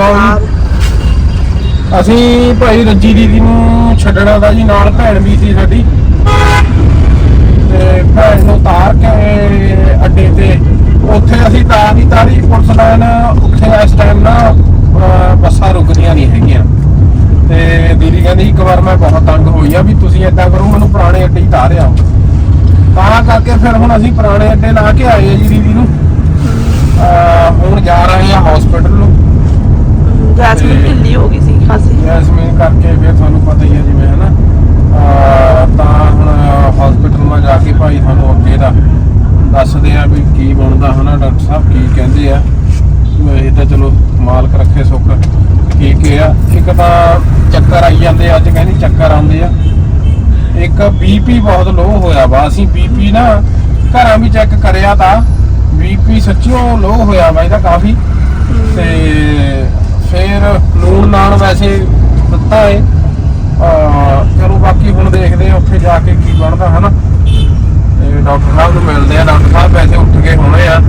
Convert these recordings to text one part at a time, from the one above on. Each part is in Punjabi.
ਲਓ ਜੀ। ਅਸੀਂ ਭਾਈ ਰੱਜੀ ਦੀਦੀ ਨੂੰ ਛੱਡਣਾ ਦਾ ਜੀ ਨਾਲ ਭੈਣ ਵੀ ਸੀ ਸਾਡੀ। ਤੇ ਭੈਣ ਨੂੰ ਤਾਰ ਕੇ ਅੱਡੇ ਤੇ। ਉੱਥੇ ਅਸੀਂ ਤਾਰ ਦੀ ਤਾਰੀ ਪੁਲਿਸ ਲਾਈਨ ਉੱਥੇ ਇਸ ਟਾਈਮ ਨਾ ਬੱਸਾਂ ਰੁਕਦੀਆਂ ਨਹੀਂ ਹੈਗੀਆਂ। ਤੇ ਦੀਦੀ ਕਹਿੰਦੀ ਇੱਕ ਵਾਰ ਮੈਂ ਬਹੁਤ ਤੰਗ ਹੋਈ ਆ ਵੀ ਤੁਸੀਂ ਏਦਾਂ ਕਰੋ ਮੈਨੂੰ ਪੁਰਾਣੇ ਅੱਡੇ ਹੀ ਤਾਰਿਆ ਤਾਂ ਕਰਕੇ ਫਿਰ ਹੁਣ ਅਸੀਂ ਪੁਰਾਣੇ ਅੱਡੇ ਲਾ ਕੇ ਆਏ ਆ ਜੀ ਦੀਦੀ ਨੂੰ। ਹੁਣ ਜਾ ਰਹੇ ਆ ਹਸਪੀਟਲ ਨੂੰ ਜੈਸਮੀਨ ਢਿੱਲੀ ਹੋ ਗਈ ਸੀ ਖਾਸੀ ਜੈਸਮੀਨ ਕਰਕੇ ਫਿਰ ਤੁਹਾਨੂੰ ਪਤਾ ਹੀ ਹੈ ਜਿਵੇਂ ਹਨਾ ਅਹ ਤਾਂ ਹੁਣ ਹਸਪੀਟਲ ਮਾ ਜਾ ਕੇ ਭਾਈ ਤੁਹਾਨੂੰ ਅੱਗੇ ਦਾ ਦੱਸਦੇ ਆ ਵੀ ਕੀ ਬਣਦਾ ਹਨਾ ਡਾਕਟਰ ਸਾਹਿਬ ਕੀ ਕਹਿੰਦੇ ਆ ਇਹ ਤਾਂ ਚਲੋ ਮਾਲਕ ਰੱਖੇ ਸੁੱਖ ਠੀਕ ਹੀ ਆ ਇੱਕ ਤਾਂ ਚੱਕਰ ਆਈ ਜਾਂਦੇ ਆ, ਅੱਜ ਕਹਿੰਦੀ ਚੱਕਰ ਆਉਂਦੇ ਆ ਇੱਕ ਬੀਪੀ ਬਹੁਤ ਲੋ ਹੋਇਆ ਵਾ। ਅਸੀਂ ਬੀਪੀ ਨਾ ਘਰਾਂ ਵੀ ਚੈੱਕ ਕਰਿਆ ਤਾਂ ਬੀਪੀ ਸੱਚਿਓ ਲੋ ਹੋਇਆ ਵਾ ਇਹਦਾ ਕਾਫੀ। ਤੇ ਫਿਰ ਲੂਣ ਨਾਲ ਵੈਸੇ ਦਿੱਤਾ ਏ। ਚਲੋ ਬਾਕੀ ਹੁਣ ਦੇਖਦੇ ਆ ਉੱਥੇ ਜਾ ਕੇ ਕੀ ਬਣਦਾ, ਹਨਾ। ਤੇ ਡਾਕਟਰ ਸਾਹਿਬ ਨੂੰ ਮਿਲਦੇ ਆ। ਡਾਕਟਰ ਸਾਹਿਬ ਵੈਸੇ ਉੱਠ ਕੇ ਹੋਣੇ ਆ।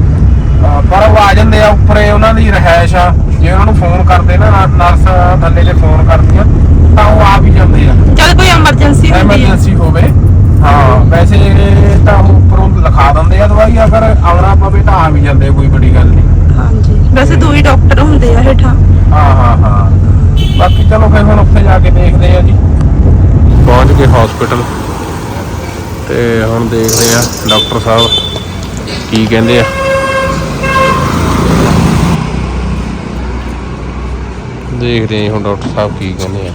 ਪਰ ਉਹ ਆ ਜਾਂਦੇ ਆ ਉੱਪਰੇ ਉਹਨਾਂ ਦੀ ਰਹਿائش ਆ। ਜੇ ਉਹਨਾਂ ਨੂੰ ਫੋਨ ਕਰਦੇ ਨਾ ਨਰਸ ਥੱਲੇ ਜੇ ਫੋਨ ਕਰਦੀਆਂ ਤਾਂ ਉਹ ਆਪ ਹੀ ਜਾਂਦੇ ਆ। ਚਲ ਕੋਈ ਐਮਰਜੈਂਸੀ ਹੁੰਦੀ ਐਮਰਜੈਂਸੀ ਹੋਵੇ। ਹਾਂ ਵੈਸੇ ਤਾਂ ਉੱਪਰੋਂ ਲਿਖਾ ਦਿੰਦੇ ਆ ਦਵਾਈ ਅਗਰ ਆਉਣਾ ਪਵੇ ਤਾਂ ਆ ਵੀ ਜਾਂਦੇ ਕੋਈ ਬੜੀ ਗੱਲ ਨਹੀਂ। ਵੈਸੇ ਦੋ ਹੀ ਡਾਕਟਰ ਹੁੰਦੇ ਆ ਹੇਠਾਂ। ਹਾਂ ਹਾਂ ਹਾਂ। ਬਾਕੀ ਚਲੋ ਫਿਰ ਹੁਣ ਉੱਥੇ ਜਾ ਕੇ ਦੇਖਦੇ ਆ ਜੀ। ਪਹੁੰਚ ਗਏ ਹਸਪੀਟਲ ਤੇ ਹੁਣ ਦੇਖਦੇ ਆ ਡਾਕਟਰ ਸਾਹਿਬ ਕੀ ਕਹਿੰਦੇ ਆ। ਦੇਖਦੇ ਆ ਹੁਣ ਡਾਕਟਰ ਸਾਹਿਬ ਕੀ ਕਹਿੰਦੇ ਆ।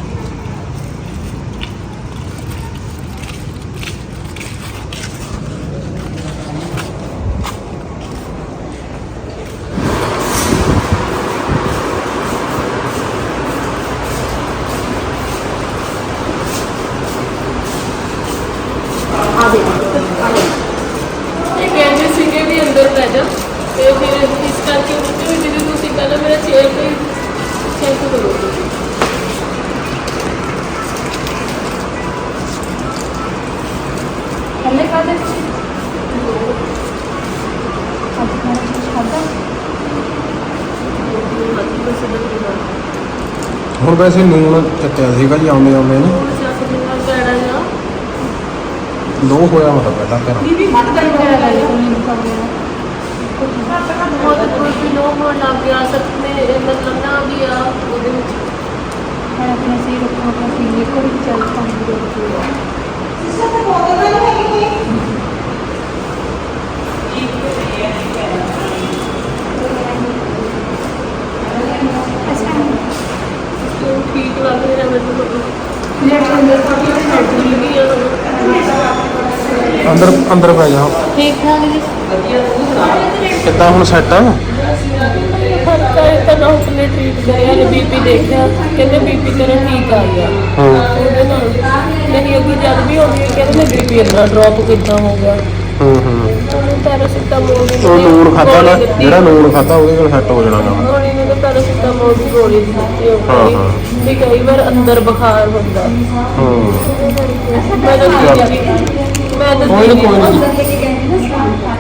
ਵੈਸੇ ਨੂਨ ਚੱਕਿਆ ਸੀਗਾ ਜੀ ਆਉਂਦੇ ਆਉਂਦੇ ਨੇ। ਲੋ ਹੋਇਆ ਮਤਾ ਪਹਿਲਾਂ ਘਰ ਮੱਟ ਦਾ ਵਗੈਰਾ ਲੈ ਲਿਓ ਨਹੀਂ ਖਾਉਂਦੇ ਬਹੁਤ ਕੋਈ ਲੋ ਹੋਣ ਲੱਗ ਗਿਆ ਸੱਚ ਮੇ ਮਤਲਬ ਨਾ ਵੀ ਆ ਉਹਦੇ ਵਿੱਚ। ਮੈਂ ਆਪਣਾ ਸੀ ਰੱਖੋ ਆਪਣਾ ਸੀ ਇਹ ਕੋਈ ਚੱਲ ਪਾਉਂਦੀ ਹੈ तो ਠੀਕ ਲੱਗ ਰਿਹਾ ਮੈਨੂੰ ਲੈਟ ਅੰਦਰ ਕਾਫੀ ਠੀਕ ਹੀ ਆ ਅੰਦਰ ਅੰਦਰ ਪੈ ਜਾ। ਠੀਕ ਠਾਕ ਜੀ। ਕਿੱਦਾਂ ਹੁਣ ਸੈੱਟ ਆ ਫ਼ਰਕ ਹੈ ਤਾਂ ਡਾਕਟਰ ਨੇ ਟ੍ਰੀਟ ਕਰਿਆ ਨੇ ਬੀਪੀ ਦੇਖਿਆ ਕਹਿੰਦੇ ਬੀਪੀ ਤੇਰਾ ਠੀਕ ਆ ਗਿਆ। ਹਾਂ। ਉਹਦੇ ਨਾਲ ਨਹੀਂ ਅੱਗੇ ਜਦ ਵੀ ਹੋ ਗਈ ਕਹਿੰਦੇ ਬੀਪੀ ਇੰਨਾ ਡ੍ਰੌਪ ਕਿੱਦਾਂ ਹੋ ਗਿਆ। ਹੂੰ ਹੂੰ। ਉਹਨੂੰ ਪੈਰਾਸੀਟਾਮੋਲ ਦੀ ਉਹ ਨੂਨ ਖਾਦਾ ਨਾ। ਜਿਹੜਾ ਨੂਨ ਖਾਦਾ ਉਹਦੇ ਨਾਲ ਸੈੱਟ ਹੋ ਜਾਣਾ ਨੇ। ਤਾਂ ਪੈਰਾਸੀਟਾਮੋਲ ਦੀ ਗੋਲੀ ਦਿੱਤੀ ਉਹ ਹਾਂ, ਗੋਲੀ ਹਾਂ। ਵੀ ਕਈ ਵਾਰ ਅੰਦਰ ਬੁਖਾਰ ਹੁੰਦਾ। ਹੂੰ। ਮੈਂ ਤਾਂ ਦੀਦੀ ਮੈਂ ਤਾਂ ਕੋਈ ਨਾ ਦੀਦੀ ਕੋਈ ਨਾ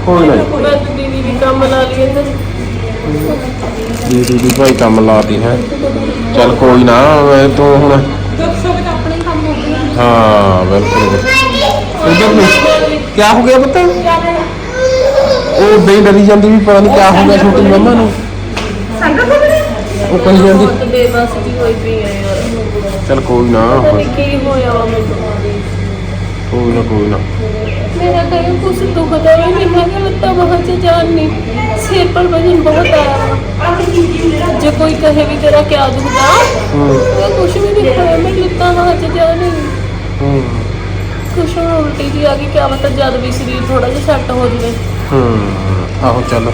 ਕੋਈ ਨਾ। ਮੈਂ ਤਾਂ ਦੀਦੀ ਵੀ ਕੰਮ ਲਾ ਲਈ ਤੇ ਜੀ ਜੀ ਜੀ ਭਾਈ ਕੰਮ ਲਾਤੀ ਹੈ। ਚੱਲ ਕੋਈ ਨਾ ਮੈਂ ਤੂੰ ਹੁਣ ਹਾਂ ਬਿਲਕੁਲ। ਉਧਰ ਨੂੰ। ਕੀ ਹੋ ਗਿਆ ਪੁੱਤ? ਉਹ ਬਈ ਡਰੀ ਜਾਂਦੀ ਵੀ ਪਤਾ ਨਹੀਂ ਕੀ ਹੋ ਗਿਆ ਛੋਟੀ ਮੰਮਾ ਨੂੰ। ਕੋ ਕਹੀ ਜਾਂਦੀ ਬਹੁਤ ਬੇਬਸ ਜੀ ਹੋਈ ਪਈ ਹੈ ਯਾਰ ਚਲ ਕੋਈ ਨਾ ਪਤਾ ਨੀ ਕੀ ਹੋਇਆ ਵਾ ਮੈਨੂੰ ਕੋਈ ਨਾ ਕੋਈ ਨਾ मेरा कहीं कुछ दुखता भी नहीं है लगता वहाँ से जान नहीं सिर पर वजन बहुत आया हुआ। जो कोई कहे भी तेरा क्या दुखता ਹੂੰ मैं कुछ भी नहीं खाया मैं लगता वहाँ से जान नहीं ਹੂੰ कुछ और उल्टी जी आ गई क्या पता जद भी शरीर थोड़ा सा सेट हो जाए ਹੂੰ ਆਹੋ ਚੱਲ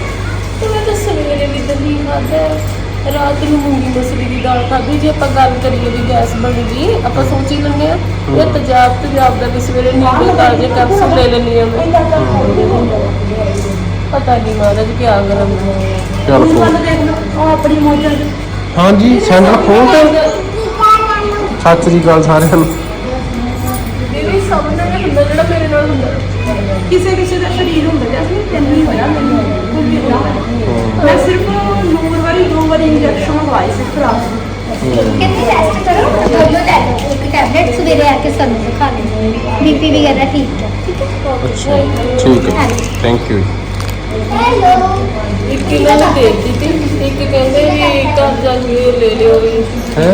तो मैं तो सवेरे भी दही खादा है ਰਾਤ ਨੂੰ ਮੂੰਗੀ ਮਸਰੀ ਦੀ ਦਾਲ ਖਾਧੀ ਜੇ ਆਪਾਂ ਗੱਲ ਕਰੀਏ ਵੀ ਗੈਸ ਬਣ ਗਈ ਆਪਾਂ ਸੋਚੀ ਲੈਂਦੇ ਆ ਇਹ ਤੇਜ਼ਾਬ ਤੇਜ਼ਾਬ ਦਾ ਵੀ ਸਵੇਰੇ ਨੀਂਬੂ ਤਾਜ਼ੇ ਕੈਪਸੂਲ ਲੈ ਲੈਂਦੀ ਆ ਮੈਂ ਪਤਾ ਨਹੀਂ ਮਹਾਰਾਜ ਕੀ ਕਰਾਂ ਮੈਂ ਚੱਲ ਕੋਈ ਉਹ ਆਪਣੀ ਮੌਜਾਂ ਚ ਹਾਂਜੀ ਸੈਂਡਲ ਖੋਲ ਤੇ ਸੱਚ ਦੀ ਗੱਲ ਸਾਰਿਆਂ ਨੂੰ। ਦੀਦੀ ਸਾਹਮਣੇ ਹੁੰਦਾ ਜਿਹੜਾ ਮੇਰੇ ਨਾਲ ਹੁੰਦਾ ਕਿਸੇ ਕਿਸੇ ਦਾ ਸਰੀਰ ਹੁੰਦਾ ਜੈਸੇ ਤੈਨੂੰ ਹੀ ਹੋਇਆ ਮੈਨੂੰ। ਮੈਂ ਸਿਰਫ ਨੂਰ ਵਾਰੀ ਦੋ ਵਾਰੀ ਇੰਜੈਕਸ਼ਨ ਲਵਾਈ ਸੀ ਖਰਾਬ ਕਹਿੰਦੇ ਰੈਸਟ ਕਰੋ? ਦੋਨੋਂ ਲੈ ਲਓ ਇੱਕ ਟੈਬਲੇਟ ਸਵੇਰੇ ਆ ਕੇ ਸਾਨੂੰ ਦਿਖਾ ਲੈਣਾ ਬੀਪੀ ਵਗੈਰਾ ਠੀਕ ਹੈ। ਠੀਕ ਹੈ? ਅੱਛਾ ਠੀਕ ਹੈ। ਥੈਂਕ ਯੂ ਹੈਲੋ ਇੱਕ ਇਹਨਾਂ ਨੇ ਦੇ ਦਿੱਤੀ ਸੀ। ਇੱਕ ਕਹਿੰਦੇ ਵੀ ਘਰ ਜਾ ਕੇ ਲੈ ਲਿਓ ਵੀ?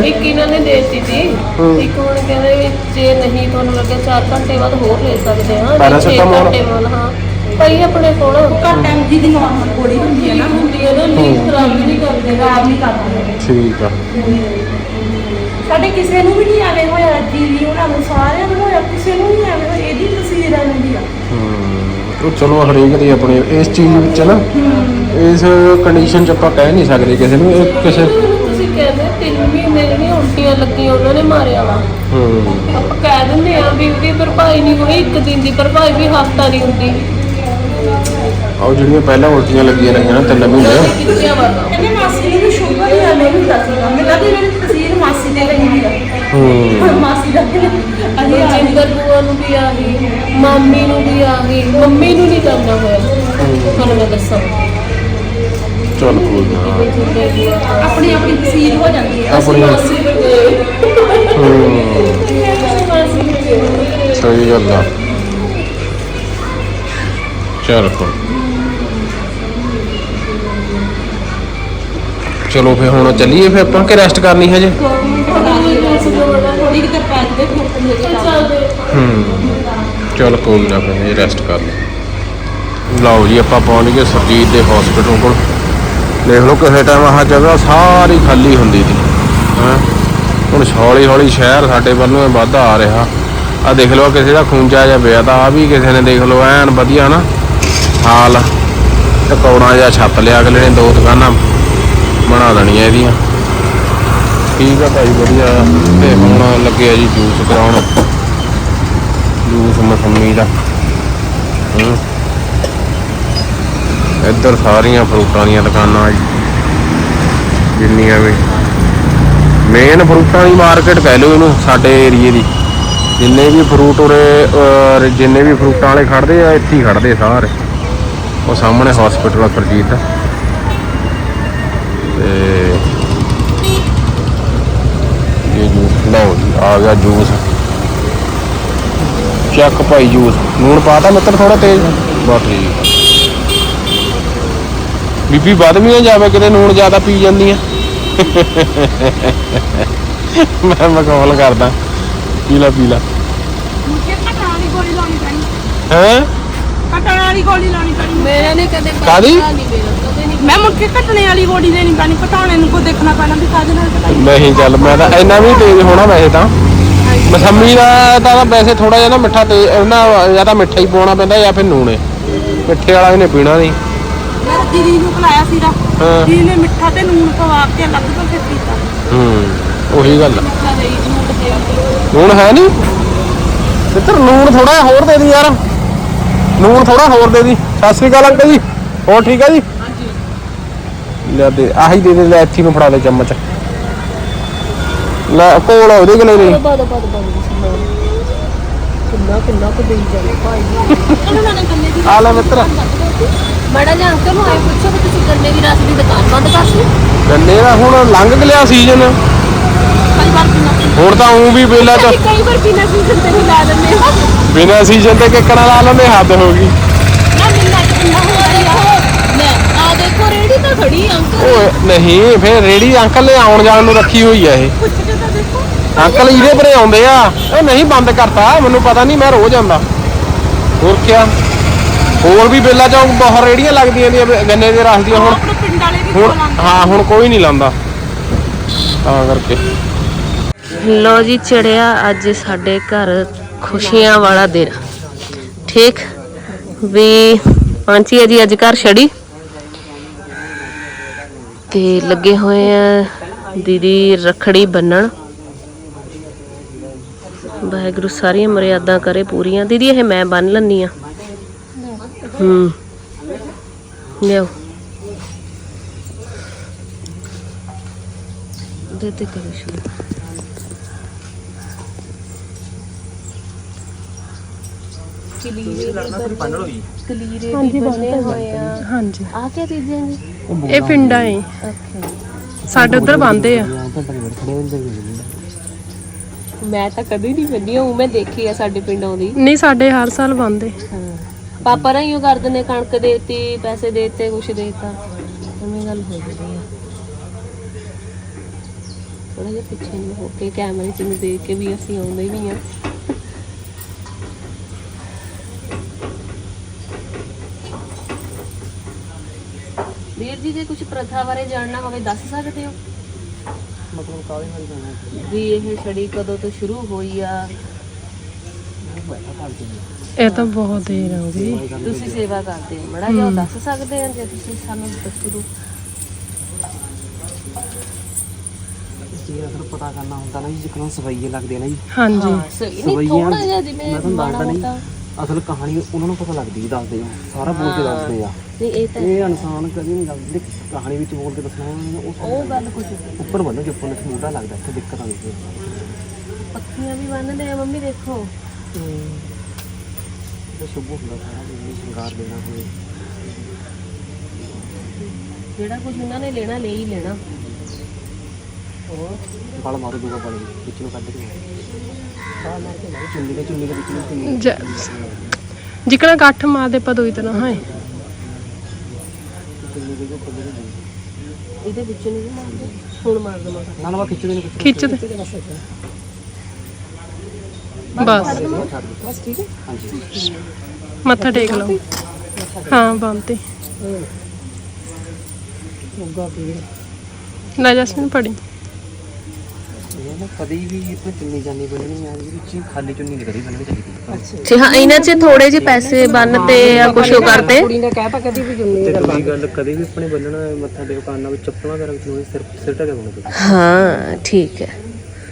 ਇੱਕ ਇਹਨਾਂ ਨੇ ਦੇ ਦਿੱਤੀ ਸੀ। ਇੱਕ ਹੁਣ ਕਹਿੰਦੇ ਵੀ ਜੇ ਨਹੀਂ ਤੁਹਾਨੂੰ ਲੱਗਿਆ 4 ਘੰਟੇ ਬਾਅਦ ਹੋਰ ਲੈ ਸਕਦੇ ਹਾਂ। ਜਾਂ ਛੇ ਪੈਰਾਸੀਟਾਮੋਲ? ਘੰਟੇ ਬਾਅਦ ਹਾਂ। ਪਈ ਆਪਣੇ ਕੋਲ। ਘਰ ਟਾਈਮ ਦੀ ਦੀ ਨਾਰਮਲ ਗੋਲੀ ਹੁੰਦੀ ਹੈ ਨਾ ਹੁੰਦੀ ਹੈ ਨਾ ਨੀਂਦ ਖਰਾਬ ਵੀ ਨਹੀਂ ਕਰਦੇ ਖਰਾਬ ਨਹੀਂ ਕਰਦੀ ਠੀਕ ਆ। ਸਾਡੇ ਕਿਸੇ ਨੂੰ ਵੀ ਨਹੀਂ ਆਵੇ ਹੋਇਆ ਦੀਦੀ ਉਹਨਾਂ ਨੂੰ ਸਾਰਿਆਂ ਨੂੰ ਹੋਇਆ ਕਿਸੇ ਨੂੰ ਨਹੀਂ ਆਵੇ ਹੋਇਆ ਇਹਦੀ ਤਸਵੀਰ ਆ ਜਾਂਦੀ ਆ। ਹਮ, ਉਹ ਚਲੋ ਹਰੇਕ ਦੀ ਆਪਣੀ ਇਸ ਚੀਜ਼ ਵਿੱਚ ਨਾ ਇਸ ਕੰਡੀਸ਼ਨ 'ਚ ਆਪਾਂ ਕਹਿ ਨਹੀਂ ਸਕਦੇ ਕਿਸੇ ਨੂੰ ਇਹ ਕਿਸੇ ਤੁਸੀਂ ਕਹਿੰਦੇ ਤਿੰਨ ਮਹੀਨੇ ਜਿਹੜੀਆਂ ਉਲਟੀਆਂ ਲੱਗੀਆਂ ਉਹਨਾਂ ਨੇ ਮਾਰਿਆ ਵਾ। ਹਮ, ਆਪਾਂ ਕਹਿ ਦਿੰਦੇ ਆ ਵੀ ਉਹਦੀ ਭਰਪਾਈ ਨਹੀਂ ਹੋਈ ਇੱਕ ਦਿਨ ਦੀ ਭਰਪਾਈ ਵੀ ਹਫਤਾ ਨਹੀਂ ਹੁੰਦੀ। ਆਹ ਜਿਹੜੀਆਂ ਪਹਿਲਾਂ ਉਲਟੀਆਂ ਲੱਗੀਆਂ ਰਹੀਆਂ ਨਾ ਤਿੰਨ ਮਹੀਨੇ ਕਹਿੰਦੇ ਮਾਸੀ ਨੂੰ ਸ਼ੂਗਰ ਹੀ ਆ ਮੈਨੂੰ ਦੱਸਦਾ ਮੈਂ ਕਹਿੰਦੀ ਮੇਰੀ ਤਸਵੀਰ ਮਾਸੀ ਤੇ ਰਹੀ ਆ। ਹਮ, ਮਾਸੀ ਦਾ ਅਜੇ ਜਿੰਦਰ ਬੂਆ ਨੂੰ ਵੀ ਆ ਗਈ ਮਾਮੀ ਨੂੰ ਵੀ ਆ ਗਈ ਮੰਮੀ ਨੂੰ ਨਹੀਂ ਕਰਨਾ ਹੋਇਆ। ਤੁਹਾਨੂੰ ਮੈਂ ਦੱਸਾਂ। ਚੱਲ ਕੋਈ ਨਾ। ਆਪਣੀ ਆਪਣੀ ਤਸਵੀਰ ਹੋ ਜਾਂਦੀ ਹੈ। ਆਪਣੀ ਮਾਸੀ ਨੂੰ ਗਏ। ਹਮ, ਮਾਸੀ ਨੂੰ ਗਏ। ਸਹੀ ਗੱਲ ਆ। ਚੱਲ ਕੋਈ ਚਲੋ ਫੇ ਹੁਣ ਚੱਲੀਏ ਫੇ ਆਪਾਂ ਕਿ ਰੈਸਟ ਕਰਨੀ ਹੈ ਜੇ ਥੋੜੀ ਕਿਤੇ ਪੈਰ ਦੇ ਫੁੱਟ ਲੈ ਹੂੰ, ਚਲ ਕੋਈ ਨਾ ਫਿਰ ਰੈਸਟ ਕਰ ਲਓ ਲਓ ਜੀ, ਆਪਾਂ ਪਹੁੰਚ ਗਏ ਸਰਜੀਤ ਦੇ ਹਸਪੀਟਲ ਕੋਲ। ਦੇਖ ਲਓ ਕਿਸੇ ਟਾਈਮ ਆਹ ਜਗ੍ਹਾ ਸਾਰੀ ਖਾਲੀ ਹੁੰਦੀ ਸੀ। ਹਾਂ? ਹੁਣ ਹੌਲੀ ਹੌਲੀ ਸ਼ਹਿਰ ਸਾਡੇ ਵੱਲ ਨੂੰ ਇਹ ਵੱਧਦਾ ਆ ਰਿਹਾ। ਆ ਦੇਖ ਲਓ ਕਿਸੇ ਦਾ ਖੂੰਜਾ ਜਿਹਾ ਪਿਆ ਤਾਂ ਆ ਵੀ ਕਿਸੇ ਨੇ ਦੇਖ ਲਓ, ਐਨ ਵਧੀਆ ਨਾ। ਹਾਲ ਟਕੌੜਾ ਜਿਹਾ ਛੱਤ ਲਿਆ, ਅਗਲੇ ਨੇ ਦੋ ਦੁਕਾਨਾਂ ਬਣਾ ਦੇਣੀਆਂ ਇਹਦੀਆਂ। ਠੀਕ ਆ ਭਾਈ, ਵਧੀਆ। ਤੇ ਹੁਣ ਲੱਗੇ ਜੀ ਜੂਸ ਕਰਾਉਣ। ਜੂਸ ਮਸੰਮੀ ਦਾ। ਹੂੰ। ਇੱਧਰ ਸਾਰੀਆਂ ਫਰੂਟਾਂ ਦੀਆਂ ਦੁਕਾਨਾਂ ਜੀ। ਜਿੰਨੀਆਂ ਵੀ। ਮੇਨ ਫਰੂਟਾਂ ਦੀ ਮਾਰਕੀਟ ਕਹਿ ਲਓ ਇਹਨੂੰ, ਸਾਡੇ ਏਰੀਏ ਦੀ। ਜਿੰਨੇ ਵੀ ਫਰੂਟ ਉਰੇ ਜਿੰਨੇ ਵੀ ਫਰੂਟਾਂ ਵਾਲੇ ਖੜਦੇ ਆ, ਇੱਥੇ ਹੀ ਖੜਦੇ ਸਾਰੇ। ਉਹ ਸਾਹਮਣੇ ਹਸਪੀਟਲ ਆ ਸਰਜੀਤ ਦਾ। ਤੇ ਇਹ ਜੂਸ ਲਓ ਜੀ ਆ ਗਿਆ ਜੂਸ। ਚੱਕ ਭਾਈ ਜੂਸ। ਲੂਣ ਪਾਤਾ ਮਿੱਤਰ ਥੋੜਾ ਤੇਜ਼। ਬਹੁਤ ਠੀਕ। ਬੀਬੀ ਵੱਧ ਵੀ ਨਾ ਜਾਵੇ ਕਿਤੇ ਲੂਣ ਜ਼ਿਆਦਾ ਪੀ ਜਾਂਦੀ ਆ ਮੈਂ ਮਖੌਲ ਕਰਦਾ। ਪੀਲਾ ਪੀਲਾ ਕਟਾਣ ਵਾਲੀ ਗੋਲੀ ਲਾਉਣੀ ਪੈਣੀ। ਹੈ? ਕਟਾਣ ਵਾਲੀ ਗੋਲੀ ਲਾਉਣੀ ਪੈਣੀ। ਮੇਰਾ ਨੇ ਕਦੇ ਕਾਹਦੀ? ਪਤਾ ਨਹੀਂ ਮੇਰਾ ਕਦੇ ਨਹੀਂ ਮੈਂ ਮੁੜ ਕੇ ਕੱਟਣੇ ਵਾਲੀ ਗੋਲੀ ਦੇਣੀ ਪੈਣੀ ਘਟਾਉਣੇ ਨੂੰ ਕੋ ਦੇਖਣਾ ਪੈਣਾ ਵੀ ਕਾਹਦੇ ਨਾਲ ਕਟਾਈ। ਨਹੀਂ ਚੱਲ ਮੈਂ ਤਾਂ ਇੰਨਾ ਵੀ ਤੇਜ਼ ਹੋਣਾ ਵੈਸੇ ਤਾਂ। ਮਸੰਮੀ ਦਾ ਤਾਂ ਵੈਸੇ ਥੋੜਾ ਜਿਹਾ ਨਾ ਮਿੱਠਾ ਤੇ ਉਹਨਾਂ ਜਾਂ ਤਾਂ ਮਿੱਠਾ ਹੀ ਪਾਉਣਾ ਪੈਂਦਾ ਜਾਂ ਫਿਰ ਨੂਣੇ। ਮਿੱਠੇ ਵਾਲਾ ਇਹਨੇ ਪੀਣਾ ਨਹੀਂ। ਮੈਂ ਦੀਦੀ ਨੂੰ ਖਲਾਇਆ ਸੀਗਾ। ਹਾਂ। ਦੀਦੀ ਨੇ ਮਿੱਠਾ ਤੇ ਨੂਣ ਪਵਾ ਕੇ ਅਲੱਗ ਤੋਂ ਫਿਰ ਪੀਤਾ। ਹੂੰ ਉਹੀ ਗੱਲ। ਆ ਲੂਣ ਹੈ ਨਹੀਂ? ਮਿੱਤਰ ਲੂਣ ਥੋੜਾ ਹੋਰ ਦੇ ਦੀ ਯਾਰ। ਲੂਣ ਥੋੜਾ ਹੋਰ ਦੇ ਦੀ। ਸਤਿ ਸ੍ਰੀ ਅਕਾਲ ਅੰਕਲ ਜੀ। ਹੋਰ ਠੀਕ ਆ ਜੀ? ਲੈ ਦੇ ਆਹੀ ਦੇ ਦੇ ਲੈ ਇੱਥੇ ਨੂੰ ਫੜਾ ਦੇ ਚਮਚ। ਲੈ ਕੋਲ ਉਹਦੇ ਕੋਲ ਨਹੀਂ? ਬਾਦ ਬਾਦ ਬਾਦ ਕਿੰਨਾ ਕਿੰਨਾ ਕੁ ਦੇਈ ਜਾਂਦੇ ਭਾਈ। ਇਹਨਾਂ ਨੇ ਗੰਨੇ ਦੀ ਆ ਲੈ ਮਿੱਤਰ। ਬੜਾ ਜਿਹਾ ਅੰਕਲ ਨੂੰ ਆਏ ਪੁੱਛੋ ਕਿ ਤੁਸੀਂ ਗੰਨੇ ਦੀ ਰਸ ਦੀ ਦੁਕਾਨ ਬੰਦ ਕਰਤੀ ਗੰਨੇ ਦਾ ਹੁਣ ਲੰਘ ਗਿਆ ਸੀਜ਼ਨ। ਕਈ ਵਾਰ ਕਿੰਨਾ ਹੁਣ ਤਾਂ ਉਂ ਵੀ ਵੇਲਾ ਚ ਕਈ ਵਾਰ ਬਿਨਾਂ ਸੀਜ਼ਨ ਤੇ ਵੀ ਲਾ ਲੈਂਦੇ ਹੋ ਬਿਨਾਂ ਸੀਜ਼ਨ ਤੇ ਕਿੱਕਣਾ ਲਾ ਲੈਂਦੇ ਹੱਦ ਹੋ ਗਈ। ਨਾ ਮਿਲਣਾ ਕਿੰਨਾ ਹੋ ਰਿਹਾ ਲੈ ਆ ਦੇਖੋ ਰੇੜੀ ਤਾਂ ਖੜੀ ਆ ਅੰਕਲ। ਓਏ ਨਹੀਂ ਫਿਰ ਰੇੜੀ ਅੰਕਲ ਨੇ ਆਉਣ ਜਾਣ ਨੂੰ ਰੱਖੀ ਹੋਈ ਆ ਇਹ। ਪੁੱਛ ਕੇ ਤਾਂ ਦੇਖੋ। ਅੰਕਲ ਇਹਦੇ ਪਰੇ ਆਉਂਦੇ ਆ। ਇਹ ਨਹੀਂ ਬੰਦ ਕਰਤਾ ਮੈਨੂੰ ਪਤਾ ਨਹੀਂ ਮੈਂ ਰੋਜ਼ ਆਉਂਦਾ। ਹੋਰ ਕਿਆ? ਹੋਰ ਵੀ ਬੇਲਾ ਚੌਂਕ ਬਹੁਤ ਰੇੜੀਆਂ ਲੱਗਦੀਆਂ ਨੇ ਗੰਨੇ ਦੇ ਰਸ ਦੀਆਂ। ਹੁਣ ਆਪਣੇ ਪਿੰਡ ਵਾਲੇ ਵੀ ਹੁਣ ਕੋਲ ਆਉਂਦੇ ਹਾਂ ਹੁਣ ਕੋਈ ਨਹੀਂ ਲਾਉਂਦਾ। ਤਾਂ ਕਰਕੇ। ਲੋ ਜੀ, ਚੜਿਆ ਅੱਜ ਸਾਡੇ ਘਰ ਖੁਸ਼ੀਆਂ ਵਾਲਾ ਦਿਨ। ਠੀਕ? ਵੀ ਪਹੁੰਚੀ ਹੈ ਜੀ, ਅੱਜ ਘਰ ਛੜੀ। ਤੇ ਲੱਗੇ ਹੋਏ ਆ ਦੀਦੀ ਰਖੜੀ ਬੰਨਣ। ਵਾਹਿਗੁਰੂ ਸਾਰੀਆਂ ਮਰਿਆਦਾਂ ਕਰੇ ਪੂਰੀਆਂ। ਦੀਦੀ, ਇਹ ਮੈਂ ਬੰਨ ਲੈਣੀ ਆ। ਹੂੰ। ਲਿਓ ਦੇ ਤੇ ਕਰੋ ਸ਼ੁਰੂ। ਕਲੀਰੇ ਹਾਂਜੀ ਬਣੇ ਹੋਏ ਆ। ਹਾਂਜੀ। ਆ ਕੀ ਚੀਜ਼ਾਂ ਜੀ ਇਹ ਪਿੰਡਾਂ ਹੈ ਓਕੇ। ਸਾਡੇ ਉਧਰ ਬੰਦੇ ਆ। ਮੈਂ ਤਾਂ ਕਦੇ ਨਹੀਂ ਬੰਨੀ ਹੂੰ ਮੈਂ ਦੇਖੀ ਆ ਸਾਡੇ ਪਿੰਡ ਆਉਂਦੀ। ਨਹੀਂ ਸਾਡੇ ਹਰ ਸਾਲ ਬੰਦੇ ਪਾਪਾ ਰਾਂ ਯੂ ਕਰਦੇ ਨੇ ਕਣਕ ਦੇਤੀ ਪੈਸੇ ਦੇਤੇ ਕੁਛ ਦੇਤਾ। ਐਵੇਂ ਗੱਲ ਹੋ ਆ। ਥੋੜਾ ਜਿਹਾ ਪਿੱਛੇ ਨੂੰ ਹੋ ਕੇ ਕੈਮਰੇ 'ਚ ਨੂੰ ਦੇਖ ਕੇ ਵੀ ਅਸੀਂ ਆਉਂਦੇ ਵੀ ਆ। ਵੀਰ ਜੀ ਜੇ ਕੁਝ ਪ੍ਰਥਾ ਬਾਰੇ ਜਾਣਨਾ ਹੋਵੇ ਦੱਸ ਸਕਦੇ ਹੋ? ਮਤਲਬ ਕਾਹਦੇ ਨਾਲ ਜਾਣਾ? ਵੀ ਇਹ ਛੜੀ ਕਦੋਂ ਤੋਂ ਸ਼ੁਰੂ ਹੋਈ ਆ? ਇਹ ਤਾਂ ਬਹੁਤ ਦੇਰ ਹੋ ਗਈ। ਤੁਸੀਂ ਸੇਵਾ ਕਰਦੇ ਹੋ। ਮੜਾ ਜਿਹਾ ਦੱਸ ਸਕਦੇ ਆ ਜੇ ਤੁਸੀਂ ਸਾਨੂੰ ਦੱਸੋ ਜੀ ਅਗਰ ਪਤਾ ਕਰਨਾ ਹੁੰਦਾ ਨਾ ਜੀ ਜਿਕਣਾ ਸਵਈਏ ਲੱਗਦੇ ਨਾ ਜੀ। ਹਾਂਜੀ। ਜਿਵੇਂ ਮੈਂ ਤੁਹਾਨੂੰ ਮਾੜਾ ਦੱਸਦਾ ਨਹੀਂ ਅਸਲ ਕਹਾਣੀ ਉਹਨਾਂ ਨੂੰ ਪਤਾ ਲੱਗਦੀ ਦੱਸਦੇ ਆ ਸਾਰਾ ਬੋਲ ਕੇ ਦੱਸਦੇ ਆ। ਨਹੀਂ ਇਹ ਤਾਂ ਇਹ ਇਨਸਾਨ ਕਦੀ ਨਹੀਂ ਲੱਗਦੀ ਕਹਾਣੀ ਵਿੱਚ ਬੋਲ ਕੇ ਦੱਸਣਾ ਉਹਨਾਂ ਨੇ ਉਹ ਗੱਲ ਕੁਝ ਉਹ ਉੱਪਰ ਬੰਨੋ ਜੇ ਉੱਪਰ ਨੂੰ ਲੱਗਦਾ ਇੱਥੇ ਦਿੱਕਤ ਆਉਂਦੀ ਹੈ। ਪੱਖੀਆਂ ਵੀ ਬੰਨਦੇ ਆ ਮੰਮੀ ਦੇਖੋ। ਇਹ ਸ਼ੁਭ ਹੁੰਦਾ ਸਾਰਾ ਜਿੰਨੀ ਸ਼ਿੰਗਾਰ ਦੇਣਾ ਹੋਵੇ। ਜਿਹੜਾ ਕੁਝ ਉਹਨਾਂ ਨੇ ਲੈਣਾ ਲੈ ਹੀ ਲੈਣਾ। ਬਲ ਮਾਰੋ ਦੂਗਾ ਬਲ ਵਿੱਚ ਨੂੰ ਕੱਢ ਕੇ। ਸਾਹ ਮਾਰ ਕੇ ਚੁੰਨੀ ਦੇ ਚੁੰਨੀ ਦੇ ਵਿੱਚ ਨੂੰ ਜਿਕਣਾ ਗੱਠ ਮਾਰਦੇ ਪਦੋ ਇਤਨਾ ਹੈ ਚੁੰਨੀ ਦੇ ਉੱਪਰ ਦੇ ਦੇ ਇਹਦੇ ਵਿੱਚ ਨਹੀਂ ਵੀ ਮਾਰਦੇ। ਹੁਣ ਮਾਰ ਦਵਾਂ ਨਾ ਨਾ। ਵਾ ਖਿੱਚ ਦੇ ਨੂੰ ਖਿੱਚਦੇ ਬਸ ਬਸ ਠੀਕ ਹੈ। ਹਾਂਜੀ। ਮੱਥਾ ਟੇਕ ਲਓ। ਹਾਂ ਬੰਦੇ ਲੈ ਜਸਮੀਨ ਪੜੀ ਇਹ ਨਾ ਕਦੀ ਵੀ ਇੱਥੇ ਚੁੰਨੀ ਜਾਨੀ ਬੰਨਣੀ ਆ ਇਹਦੇ ਵਿੱਚ ਖਾਲੀ ਚੁੰਨੀ ਨਹੀਂ ਕਦੀ ਬੰਨਣੀ ਚਾਹੀਦੀ। ਜੀ। ਹਾਂ ਇਹਨਾਂ 'ਚ ਥੋੜੇ ਜਿਹੇ ਪੈਸੇ ਬੰਨਤੇ ਆ ਕੁਛ ਉਹ ਕਰਦੇ। ਤੇ ਦੂਜੀ ਗੱਲ ਕਦੇ ਵੀ ਆਪਣੇ ਬੰਨਣਾ ਮੱਥਾ ਟੇਕ ਕਾਨਾਂ ਵਿੱਚ ਚੱਪਲਾਂ ਵਗੈਰਾ ਵਿੱਚ ਹੋਏ ਸਿਰ ਸਿਰ ਢਕੇ ਹੋਣੇ ਚਾਹੀਦੇ। ਹਾਂ ਠੀਕ ਹੈ।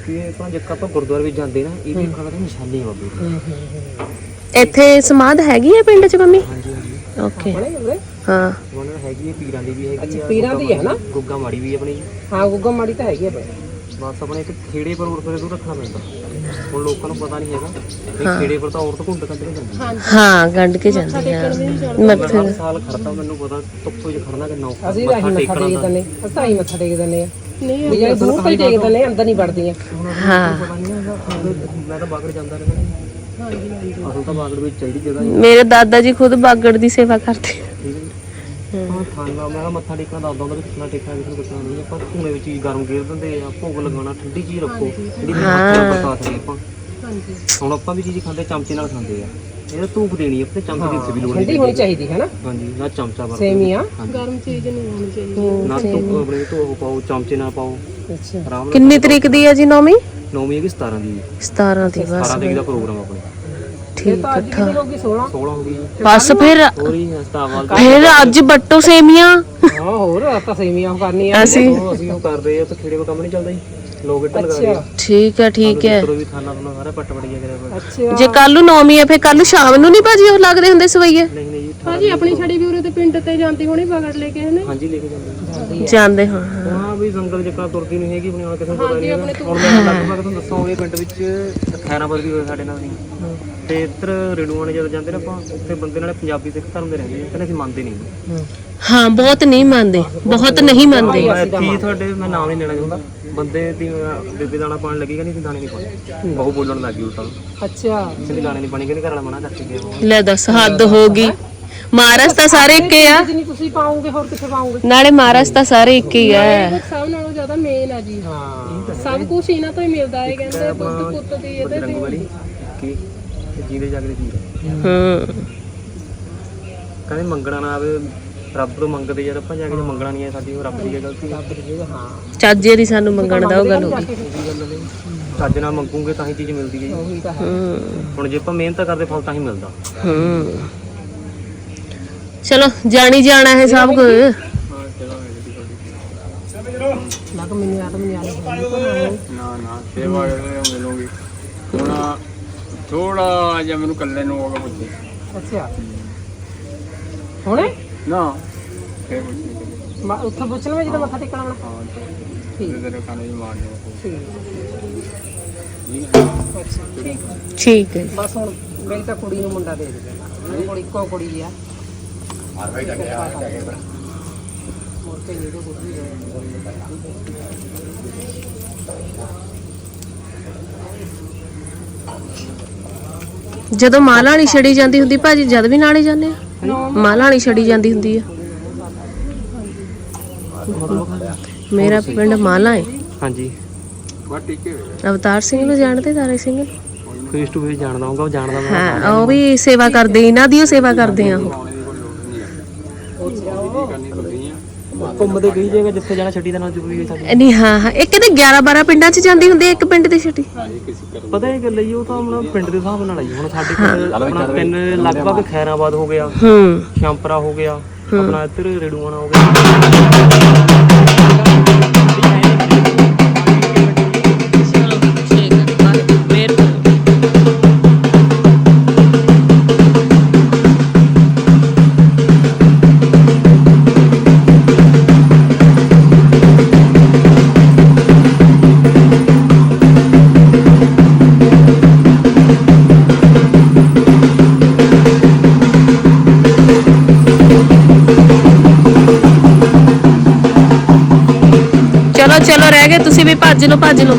ਕਿ ਇਹ ਆਪਣਾ ਜੇਕਰ ਆਪਾਂ ਗੁਰਦੁਆਰੇ ਵਿੱਚ ਜਾਂਦੇ ਨਾ ਇਹ ਵੀ ਆਪਣਾ ਤਾਂ ਨਿਸ਼ਾਨੀ ਹੈ ਬਾਬੇ ਦੀ। ਇੱਥੇ ਸਮਾਧ ਹੈਗੀ ਹੈ ਪਿੰਡ 'ਚ ਮੰਮੀ? ਹਾਂਜੀ ਹਾਂਜੀ। ਓਕੇ। ਹਾਂ ਉਹਨਾਂ ਹੈਗੀ ਹੈ ਪੀਰਾਂ ਦੀ ਵੀ ਹੈਗੀ ਆ ਪੀਰਾਂ ਦੀ ਹੈ ਨਾ ਗੁੱਗਾ ਮਾੜੀ ਵੀ ਆਪਣੀ। ਹਾਂ ਗੁੱਗਾ ਮਾੜੀ ਤਾਂ ਹੈਗੀ ਆ ਬਈ। ਬਸ ਆਪਣੇ ਇੱਕ ਖੇੜੇ ਪਰ ਉਰਫਰੇ ਤੋਂ ਰੱਖਣਾ ਪੈਂਦਾ। ਹੁਣ ਲੋਕਾਂ ਨੂੰ ਪਤਾ ਨਹੀਂ ਹੈਗਾ ਵੀ ਖੇੜੇ ਪਰ ਤਾਂ ਔਰਤ ਘੁੰਡ ਕੱਢ ਕੇ ਜਾਂਦੀ ਹਾਂ। ਗੰਢ ਕੇ ਜਾਂਦੇ ਆ ਮੈਂ ਹਰ ਸਾਲ ਖੜਦਾ ਮੈਨੂੰ ਪਤਾ ਧੁੱਪੋ ਚ ਖੜਨਾ ਕਿੰਨਾ ਔਖਾ। ਅਸੀਂ ਤਾਂ ਹੀ ਮੱਥਾ ਟੇਕਦੇ ਨੇ ਅਸੀਂ ਤਾਂ ਹੀ ਮੱਥਾ ਟੇਕਦੇ ਨੇ ਨਹੀਂ ਜਿਹੜੇ ਦੂਰ ਤੋਂ ਹੀ ਟੇਕਦੇ ਨੇ ਅੰਦਰ ਨਹੀਂ ਵੜਦੀਆਂ। ਹਾਂ। ਪਤਾ ਨਹੀਂ ਹੈਗਾ ਮੈਂ ਤਾਂ ਬਾਗੜ ਜਾਂਦਾ ਰਹਿੰਦਾ। ਅਸਲ ਤਾਂ ਬਾਗੜ ਵਿੱਚ ਚਾਹੀਦੀ ਜਗ੍ਹਾ ਹੀ। ਮੇਰੇ ਦਾਦਾ ਜੀ ਖੁਦ ਬਾਗੜ ਦੀ ਸੇਵਾ ਕਰਦੇ ਠੀਕ ਹੈ। ਜੀ ਹਾਂ ਖਾਣਾ ਮੈਂ ਕਿਹਾ ਮੱਥਾ ਟੇਕਣਾ ਦੱਸਦਾ ਹੁੰਦਾ ਵੀ ਕਿੰਨਾ ਟੇਕਣਾ ਕਿਸ ਨੂੰ ਕਿੰਨਾ ਨਹੀਂ। ਆਪਾਂ ਧੂਣੇ ਵਿੱਚ ਹੀ ਗਰਮ ਗੇਰ ਦਿੰਦੇ ਆ ਭੋਗ ਲਗਾਉਣਾ ਠੰਡੀ ਚੀਜ਼ ਰੱਖੋ ਜਿਹੜੀ ਮੱਥੇ ਨੂੰ ਬਰਸਾਤ ਨਹੀਂ ਆਪਾਂ। ਹੁਣ ਆਪਾਂ ਵੀ ਚੀਜ਼ ਖਾਂਦੇ ਚਮਚੇ ਨਾਲ ਖਾਂਦੇ ਆ। ਇਹ ਧੂਪ ਦੇਣੀ ਆਪਣੇ ਚਮਚੇ ਦੀ ਵੀ ਲੋੜ ਠੰਡੀ ਨਹੀਂ ਹੋਣੀ ਚਾਹੀਦੀ ਹੈ ਨਾ? ਹਾਂਜੀ ਨਾ ਚਮਚਾ ਵਰਤੋ ਸੇਮੀਆਂ ਗਰਮ ਚੀਜ਼ ਨਹੀਂ ਹੋਣੀ ਚਾਹੀਦੀ। ਨਾ ਧੁੱਪ ਆਪਣੇ ਧੋ ਪਾਓ ਚਮਚੇ ਨਾਲ ਪਾਓ। ਅੱਛਾ। ਆਰਾਮ ਨਾਲ ਕਿੰਨੀ ਤਰੀਕ ਦੀ ਹੈ ਜੀ ਨੌਵੀਂ? ਨੌਵੀਂ ਹੈਗੀ 17 ਦੀ। 17 ਦੀ ਬਸ 17 ਤਰੀਕ ਦਾ ਪ੍ਰੋਗਰਾਮ ਆਪਣੇ। ਠੀਕ ਤਾਂ ਅੱਜ ਕਿੰਨੀ ਹੋਗੀ 16 16 ਹੋ ਗਈ ਜੀ ਬਸ ਫਿਰ ਹਸਤਾਵਾਲ ਫਿਰ ਅੱਜ ਬੱਟੋ ਸੇਮੀਆਂ। ਹਾਂ ਹੋਰ ਆਪਾਂ ਸੇਮੀਆਂ ਕਰਨੀਆਂ। ਅਸੀਂ ਉਹ ਅਸੀਂ ਉਹ ਕਰਦੇ ਆ ਤਾਂ ਖੇੜੇ ਦਾ ਕੰਮ ਨਹੀਂ ਚੱਲਦਾ ਜੀ। ਲੋਕ ਇੱਟ ਲਗਾ ਰਹੇ ਆ। ਠੀਕ ਹੈ ਠੀਕ ਹੈ। ਕਰੋ ਵੀ ਖਾਣਾ ਬਣਾ ਸਾਰਾ ਪੱਟ ਪੜੀਆ ਕਰਿਆ ਹੋਇਆ। ਅੱਛਾ। ਜੇ ਕੱਲ ਨੂੰ ਨੌਵੀਂ ਹੈ ਫਿਰ ਕੱਲ ਨੂੰ ਸ਼ਾਮ ਨੂੰ ਨਹੀਂ ਭਾਜੀ ਉਹ ਲੱਗਦੇ ਹੁੰਦੇ ਸਵਈਏ? ਨਹੀਂ ਨਹੀਂ ਜੀ ਭਾਜੀ ਆਪਣੀ ਛੜੀ ਵੀ ਉਰੇ ਤੇ ਪਿੰਡ ਤੇ ਜਾਂਦੀ ਹੋਣੀ ਬਗੜ ਲੈ ਕੇ ਇਹਨੇ ਹਾਂਜੀ ਲੈ ਕੇ ਜਾਂਦੇ ਆ। ਜਾਂਦੇ ਹਾਂ ਹਾਂ। ਵੀ ਸੰਗਤ ਜੱਕਾ ਤੁਰਦੀ ਨਹੀਂ ਹੈਗੀ ਹੁਣ ਕਿਸੇ ਨੂੰ ਪਤਾ ਨਹੀਂ ਹੁਣ ਮੈਂ ਲਗਭਗ ਤੁਹਾਨੂੰ ਦੱਸਾਂ ਉਹਦੇ ਪਿੰਡ ਵਿੱਚ ਖੈਰਾਬਾਦ ਵੀ ਹੋਇਆ ਸਾਡੇ ਨਾਲ ਨਹੀਂ ਤੇ ਇੱਧਰ ਰੇਡੂਆਂ ਜਦੋਂ ਜਾਂਦੇ ਨੇ ਆਪਾਂ ਉੱਥੇ ਬੰਦੇ ਨਾਲੇ ਪੰਜਾਬੀ ਸਿੱਖ ਧਰਮ ਦੇ ਰਹਿੰਦੇ ਆ ਕਹਿੰਦੇ ਅਸੀਂ ਮੰਨਦੇ ਨਹੀਂ। ਹਾਂ ਬਹੁਤ ਨਹੀਂ ਮੰਨਦੇ ਬਹੁਤ ਨਹੀਂ ਮੰਨਦੇ। ਮੈਂ ਕੀ ਤੁਹਾਡੇ ਮੈਂ ਨਾਮ ਨਹੀਂ ਲੈਣਾ ਚਾਹੁੰਦਾ। ਬੰਦੇ ਦੀ ਅਹ, ਬੇਬੇ ਦਾਣਾ ਪਾਣ ਲੱਗੀ ਕਹਿੰਦੀ ਅਸੀਂ ਦਾਣੇ ਨਹੀਂ ਪਾਉਣੇ। ਬਹੁਤ ਬੋਲਣ ਲੱਗ ਗਈ ਉਲਟਾ ਅੱਛਾ। ਕਹਿੰਦੀ ਦਾਣੇ ਨਹੀਂ ਪਾਣੀ ਕਹਿੰਦੇ ਘਰ ਵਾਲਾ ਮਨਾ ਕਰਕੇ ਗਿਆ ਲੈ ਦੱਸ ਹੱਦ ਹੋ ਗਈ। ਮਹਾਰਾਜ ਤਾਂ ਸਾਰੇ ਇੱਕ ਹੀ ਆ ਨਹੀਂ ਤੁਸੀਂ ਪਾਉਂਗੇ ਹੋਰ ਕਿੱਥੇ ਪਾਉਂਗੇ? ਨਾਲੇ ਮਹਾਰਾਜ ਤਾਂ ਸਾਰੇ ਇੱਕ ਹੀ ਆ। ਸਭ ਨਾਲੋਂ ਜ਼ਿਆਦਾ ਮੇਨ ਆ ਜੀ। ਹਾਂ। ਸਭ ਕੁਝ ਇਹਨਾਂ ਤੋਂ ਹੀ ਮਿਲਦਾ ਹੈ ਕਹਿੰਦੇ ਆਪਣਾ ਪੁੱਤ ਦੀ ਰੰਗ ਵਾਲੀ ਕੀ? ਜੀਂਦੇ ਜਾਗਦੇ ਜੀ ਹੂੰ। ਕਹਿੰਦੇ ਮੰਗਣਾ ਨਾ ਆਵੇ ਰੱਬ ਤੋਂ ਮੰਗਦੇ ਯਾਰ ਆਪਾਂ ਜਾ ਕੇ ਮੰਗਣਾ ਨਹੀਂ ਹੈ ਸਾਡੀ ਉਹ ਰੱਬ ਦੀ ਹੈ ਗਲਤੀ ਹੈ। ਹਾਂ ਚਾਜੇ ਦੀ ਸਾਨੂੰ ਮੰਗਣ ਦਾ ਉਹ ਗੱਲ ਹੋ ਗਈ ਚੱਜ ਨਾਲ ਮੰਗੂਗੇ ਤਾਂ ਹੀ ਚੀਜ਼ ਮਿਲਦੀ ਹੈ ਜੀ। ਹੁਣ ਜੇ ਆਪਾਂ ਮਿਹਨਤ ਕਰਦੇ ਫਲ ਤਾਂ ਹੀ ਮਿਲਦਾ। ਹੂੰ। ਚਲੋ ਜਾਣੀ ਜਾਣਾ ਹੈ ਸਭ ਕੁਝ ਲੱਗ ਮੈਨੂੰ ਆਤਮ ਨਹੀਂ ਆਲੇ ਨਾ ਨਾ ਸੇਵਾ ਮਿਲੂਗੀ। ਹੁਣ ਥੋੜਾ ਜਿਹਾ ਮੈਨੂੰ ਕੱਲੇ ਨੂੰ ਹੋਗਾ ਪੁੱਛੇ। ਅੱਛਾ। ਹੁਣੇ? ਨਾ। ਫੇਰ ਨਹੀਂ। ਮੈਂ ਉੱਥੇ ਪੁੱਛ ਲਵਾਂ ਜਦੋਂ ਮੱਥਾ ਟੇਕਣਾ ਹਾਂ ਠੀਕ। ਤੇ ਤੇਰੇ ਖਾਣੇ ਮਾਰ ਠੀਕ ਅੱਛਾ ਠੀਕ ਠੀਕ ਹੈ। ਬਸ ਹੁਣ ਮੇਰੀ ਤਾਂ ਕੁੜੀ ਨੂੰ ਮੁੰਡਾ ਦੇ ਦੇ ਮੇਰੀ ਕੋਲ ਇੱਕੋ ਕੁੜੀ ਆ। ਜਦੋਂ ਮਾਲਾ ਵਾਲੀ ਛੜੀ ਜਾਂਦੀ ਹੁੰਦੀ ਭਾਜੀ ਜਦ ਵੀ ਨਾਲੇ ਜਾਂਦੇ ਆ? ਮਾਲਾ ਵਾਲੀ ਛੜੀ ਜਾਂਦੀ ਹੁੰਦੀ ਆ। ਮੇਰਾ ਪਿੰਡ ਮਾਲਾ ਹੈ ਹਾਂਜੀ। ਅਵਤਾਰ ਸਿੰਘ ਨੂੰ ਜਾਣਦੇ ਤਾਰੇ ਸਿੰਘ? ਨੂੰ? ਫੇਸ ਟੂ ਫੇਸ ਜਾਣਦਾ ਹੋਊਗਾ ਉਹ ਜਾਣਦਾ ਮੈਂ ਹਾਂ ਉਹ ਵੀ ਸੇਵਾ ਕਰਦੇ ਇਹਨਾਂ ਦੀ ਉਹ ਸੇਵਾ ਕਰਦੇ ਆ ਉਹ। ਘੁੰਮਦੇ ਕਈ ਜਗ੍ਹਾ ਜਿੱਥੇ ਜਾਣਾ ਛੱਡੀ ਦਾ ਨਾਲ ਜ਼ਰੂਰੀ ਹੈ ਸਾਡੀ। ਨਹੀਂ ਹਾਂ ਹਾਂ। ਇੱਕ ਤੇ 11 12 ਪਿੰਡਾਂ 'ਚ ਜਾਂਦੀ ਹੁੰਦੀ ਇੱਕ ਪਿੰਡ ਦੀ ਛਟੀ। ਪਤਾ ਇਹ ਗੱਲ ਹੈ ਜੀ, ਉਹ ਤਾਂ ਆਪਣਾ ਪਿੰਡ ਦੇ ਹਿਸਾਬ ਨਾਲ ਆਈ ਹੁਣ ਸਾਡੇ ਪਿੰਡ ਆਪਣਾ ਤਿੰਨ ਲਗਭਗ ਖੈਰਾਬਾਦ ਹੋ ਗਿਆ ਹੂੰ। ਸ਼ਾਮਪਰਾ ਹੋ ਗਿਆ ਆਪਣਾ ਇੱਧਰ ਰੇੜੂਆਣਾ ਹੋ ਗਿਆ। ਚਲੋ ਚਲੋ